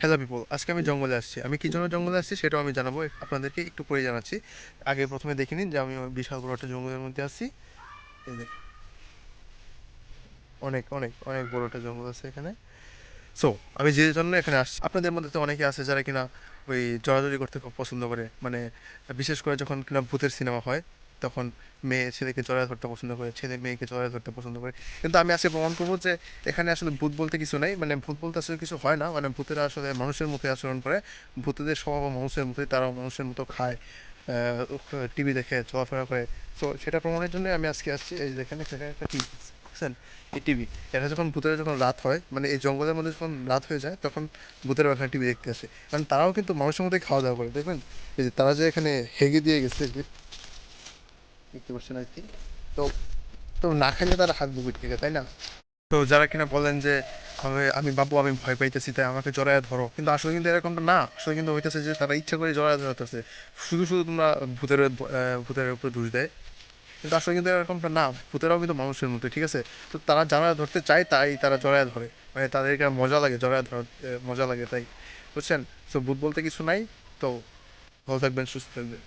Hello people আজকে আমি জঙ্গলে আসছি। আমি কি জন্য জঙ্গলে আসছি সেটাও আমি জানাব। আপনাদেরকে একটু পরে জানাচ্ছি। আগে প্রথমে দেখে নিন যে আমি বিশাল বড় একটা জঙ্গলের মধ্যে দেখুন। অনেক অনেক অনেক বড় একটা জঙ্গল আছে এখানে। সো আমি যে জন্য এখানে আসছি আপনাদের মধ্যে তো অনেকে আছে যারা কিনা ওই জড়াজড়ি করতে খুব পছন্দ করে। মানে বিশেষ করে যখন কিনা ভূতের সিনেমা হয় তখন মেয়ে ছেলেকে জড়ায় ধরতে পছন্দ করে, ছেলে মেয়েকে জড়ায় ধরতে পছন্দ করে। কিন্তু আমি আজকে প্রমাণ করব যে এখানে আসলে ভূত বলতে কিছু নাই। মানে ভূত বলতে আসলে কিছু হয় না। মানে ভূতেরা আসলে মানুষের মতো আচরণ করে। ভূতেদের স্বভাব মানুষের মতোই, তারাও মানুষের মতো খায় টিভি দেখে, চলাফেরা করে। তো সেটা প্রমাণের জন্য আমি আজকে আসছি। এই দেখেন, এখানে একটা টিভি বুঝছেন এই টিভি, এটা যখন ভূতের যখন রাত হয় মানে এই জঙ্গলের মধ্যে যখন রাত হয়ে যায়, তখন ভূতের ওখানে টিভি দেখতে আসে। কারণ তারাও কিন্তু মানুষের মধ্যে খাওয়া দাওয়া করে। দেখবেন? এই যে তারা যে এখানে হেগে দিয়ে গেছে দেখতে পাচ্ছেন আর কি তো তো না খাইলে তারা হাত বুকুট থেকে তাই না? তো যারা কিনা বলেন যে, আমি বাবু, আমি ভয় পাইতেছি, তাই আমাকে জড়ায় ধরো। কিন্তু আসলে কিন্তু এরকমটা না। আসলে কিন্তু হইতেছে যে, তারা ইচ্ছা করে জড়ায় ধরতেছে। শুধু শুধু তোমরা ভূতের ভূতের উপরে দোষ দেয়। কিন্তু আসলে কিন্তু এরকমটা না। ভূতেরাও কিন্তু মানুষের মতো, ঠিক আছে? তো তারা যারা ধরতে চায়, তাই তারা জড়ায় ধরে। মানে তাদেরকে মজা লাগে জড়ায় ধর মজা লাগে, তাই। বুঝছেন? তো ভূত বলতে কিছু নাই। তো ভালো থাকবেন, সুস্থ থাকবেন।